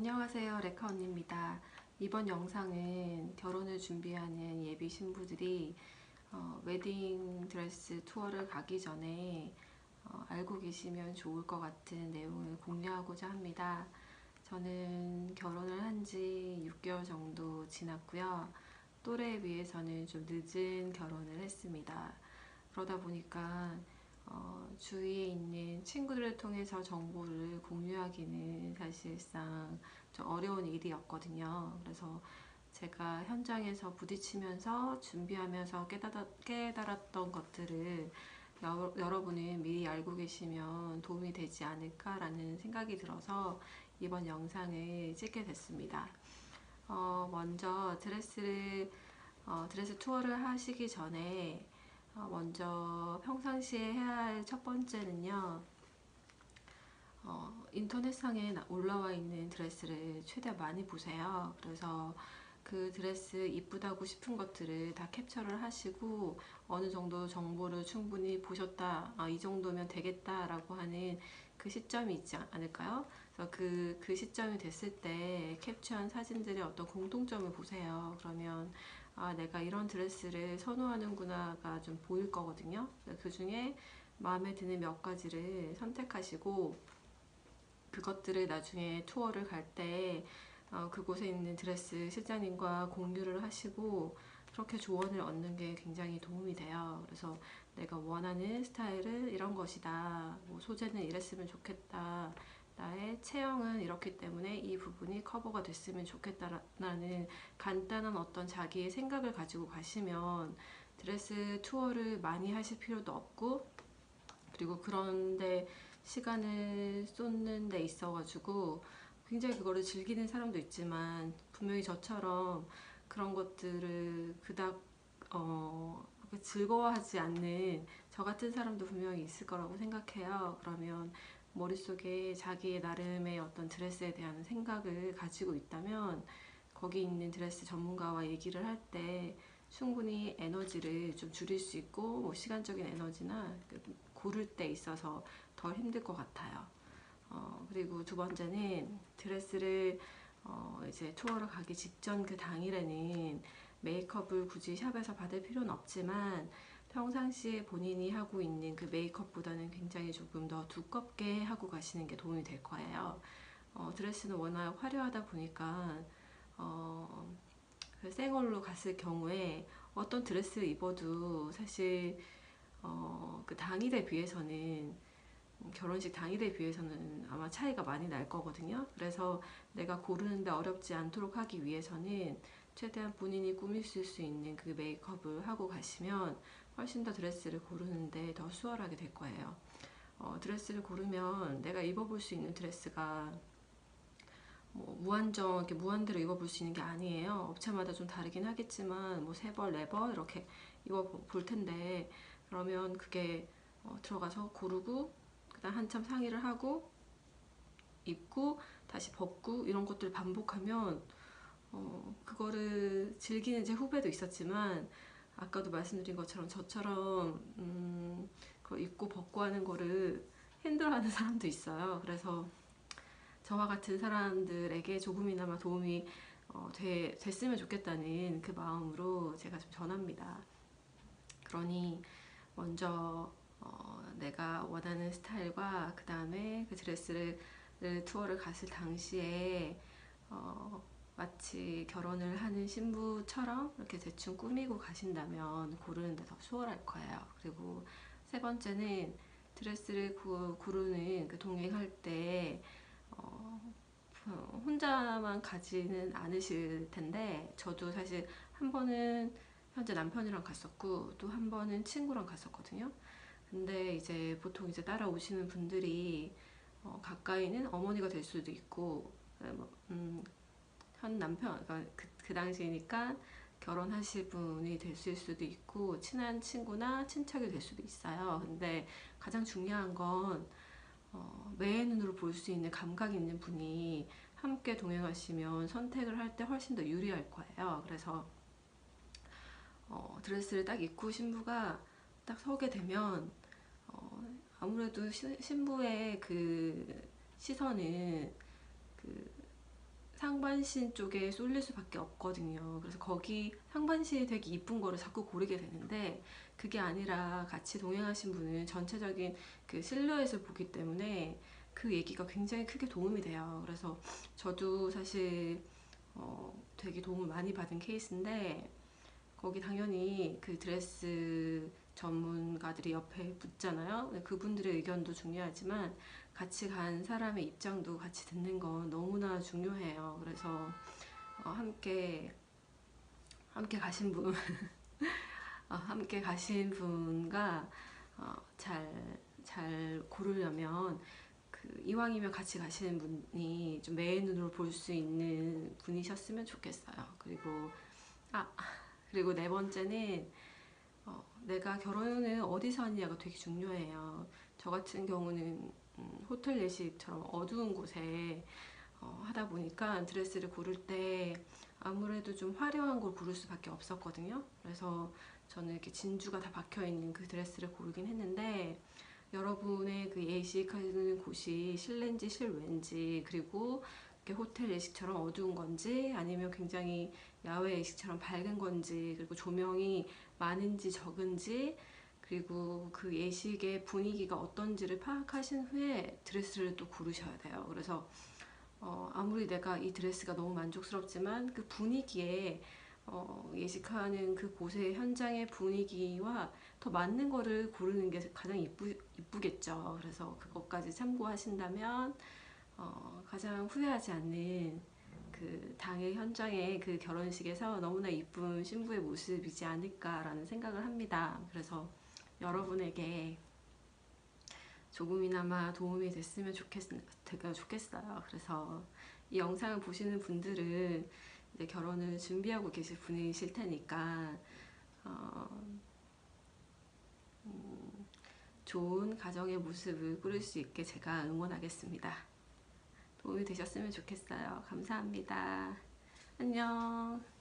안녕하세요 레카 언니입니다. 이번 영상은 결혼을 준비하는 예비 신부들이 어, 웨딩 드레스 투어를 가기 전에 어, 알고 계시면 좋을 것 같은 내용을 공유하고자 합니다. 저는 결혼을 한 지 6개월 정도 지났고요. 또래에 비해서는 좀 늦은 결혼을 했습니다. 그러다 보니까 어, 주위에 있는 친구들을 통해서 정보를 공유하기는 사실상 좀 어려운 일이었거든요. 그래서 제가 현장에서 부딪히면서 준비하면서 깨달았, 깨달았던 것들을 여, 여러분은 미리 알고 계시면 도움이 되지 않을까라는 생각이 들어서 이번 영상을 찍게 됐습니다. 어, 먼저 드레스를 어, 드레스 투어를 하시기 전에 어, 먼저 평상시에 해야 할 첫 번째는요. 어, 인터넷상에 올라와 있는 드레스를 최대한 많이 보세요. 그래서 그 드레스 이쁘다고 싶은 것들을 다 캡처를 하시고 어느 정도 정보를 충분히 보셨다 아, 이 정도면 되겠다 라고 하는 그 시점이 있지 않을까요? 그래서 그, 그 시점이 됐을 때 캡처한 사진들의 어떤 공통점을 보세요. 그러면 아 내가 이런 드레스를 선호하는구나가 좀 보일 거거든요. 그 중에 마음에 드는 몇 가지를 선택하시고 그것들을 나중에 투어를 갈때 어, 그곳에 있는 드레스 실장님과 공유를 하시고 그렇게 조언을 얻는 게 굉장히 도움이 돼요. 그래서 내가 원하는 스타일은 이런 것이다. 뭐 소재는 이랬으면 좋겠다 나의 체형은 이렇기 때문에 이 부분이 커버가 됐으면 좋겠다라는 간단한 어떤 자기의 생각을 가지고 가시면 드레스 투어를 많이 하실 필요도 없고 그리고 그런데 시간을 쏟는 데 있어 가지고 굉장히 그거를 즐기는 사람도 있지만 분명히 저처럼 그런 것들을 그닥 어, 즐거워하지 않는 저 같은 사람도 분명히 있을 거라고 생각해요. 그러면 머릿속에 자기의 나름의 어떤 드레스에 대한 생각을 가지고 있다면 거기 있는 드레스 전문가와 얘기를 할 때 충분히 에너지를 좀 줄일 수 있고 뭐 시간적인 에너지나 그 고를 때 있어서 덜 힘들 것 같아요. 어, 그리고 두 번째는 드레스를 어, 이제 투어를 가기 직전 그 당일에는 메이크업을 굳이 샵에서 받을 필요는 없지만 평상시에 본인이 하고 있는 그 메이크업보다는 굉장히 조금 더 두껍게 하고 가시는 게 도움이 될 거예요. 어, 드레스는 워낙 화려하다 보니까 어, 그 생얼로 갔을 경우에 어떤 드레스를 입어도 사실 어, 그 당일에 비해서는 결혼식 당일에 비해서는 아마 차이가 많이 날 거거든요. 그래서 내가 고르는데 어렵지 않도록 하기 위해서는 최대한 본인이 꾸미실 수 있는 그 메이크업을 하고 가시면 훨씬 더 드레스를 고르는데 더 수월하게 될 거예요. 어, 드레스를 고르면 내가 입어볼 수 있는 드레스가 뭐 무한정 이렇게 무한대로 입어볼 수 있는 게 아니에요. 업체마다 좀 다르긴 하겠지만 뭐 세 벌, 네 벌 이렇게 입어볼 텐데 그러면 그게 어, 들어가서 고르고 그다음 한참 상의를 하고 입고 다시 벗고 이런 것들을 반복하면 어, 그거를 즐기는 제 후배도 있었지만 아까도 말씀드린 것처럼 저처럼 음, 그 입고 벗고 하는 거를 힘들어하는 사람도 있어요. 그래서 저와 같은 사람들에게 조금이나마 도움이 어, 되, 됐으면 좋겠다는 그 마음으로 제가 좀 전합니다. 그러니 먼저 어, 내가 원하는 스타일과 그 다음에 그 드레스를 투어를 갔을 당시에 어, 마치 결혼을 하는 신부처럼 이렇게 대충 꾸미고 가신다면 고르는 데 더 수월할 거예요. 그리고 세 번째는 드레스를 구, 고르는 그 동행할 때 어, 혼자만 가지는 않으실 텐데 저도 사실 한 번은 현재 남편이랑 갔었고 또 한 번은 친구랑 갔었거든요. 근데 이제 보통 이제 따라오시는 분들이 어, 가까이는 어머니가 될 수도 있고 뭐, 음, 현 남편, 그러니까 그, 그 당시니까 결혼하실 분이 됐을 수도 있고 친한 친구나 친척이 될 수도 있어요. 근데 가장 중요한 건 어, 매의 눈으로 볼 수 있는 감각이 있는 분이 함께 동행하시면 선택을 할 때 훨씬 더 유리할 거예요. 그래서 어, 드레스를 딱 입고 신부가 딱 서게 되면 어, 아무래도 시, 신부의 그 시선은 그 상반신 쪽에 쏠릴 수밖에 없거든요. 그래서 거기 상반신이 되게 이쁜 거를 자꾸 고르게 되는데 그게 아니라 같이 동행하신 분은 전체적인 그 실루엣을 보기 때문에 그 얘기가 굉장히 크게 도움이 돼요. 그래서 저도 사실 어, 되게 도움을 많이 받은 케이스인데 거기 당연히 그 드레스 전문가들이 옆에 붙잖아요. 그분들의 의견도 중요하지만 같이 간 사람의 입장도 같이 듣는 건 너무나 중요해요. 그래서 어, 함께 함께 가신 분, 어, 함께 가신 분과 어, 잘, 잘 고르려면 그 이왕이면 같이 가시는 분이 좀 매의 눈으로 볼 수 있는 분이셨으면 좋겠어요. 그리고 아 그리고 네 번째는 어, 내가 결혼을 어디서 하느냐가 되게 중요해요. 저 같은 경우는 음, 호텔 예식처럼 어두운 곳에 어, 하다 보니까 드레스를 고를 때 아무래도 좀 화려한 걸 고를 수밖에 없었거든요. 그래서 저는 이렇게 진주가 다 박혀 있는 그 드레스를 고르긴 했는데 여러분의 그 예식하는 곳이 실내인지 실외인지 그리고 호텔 예식처럼 어두운 건지 아니면 굉장히 야외 예식처럼 밝은 건지 그리고 조명이 많은지 적은지 그리고 그 예식의 분위기가 어떤지를 파악하신 후에 드레스를 또 고르셔야 돼요. 그래서 어, 아무리 내가 이 드레스가 너무 만족스럽지만 그 분위기에 어, 예식하는 그 곳의 현장의 분위기와 더 맞는 거를 고르는 게 가장 이쁘, 이쁘겠죠. 그래서 그것까지 참고하신다면 어, 가장 후회하지 않는 그 당일 현장의 그 결혼식에서 너무나 이쁜 신부의 모습이지 않을까라는 생각을 합니다. 그래서 여러분에게 조금이나마 도움이 됐으면 좋겠, 좋겠어요. 그래서 이 영상을 보시는 분들은 이제 결혼을 준비하고 계실 분이실 테니까 어, 음, 좋은 가정의 모습을 꾸릴 수 있게 제가 응원하겠습니다. 도움이 되셨으면 좋겠어요. 감사합니다. 안녕.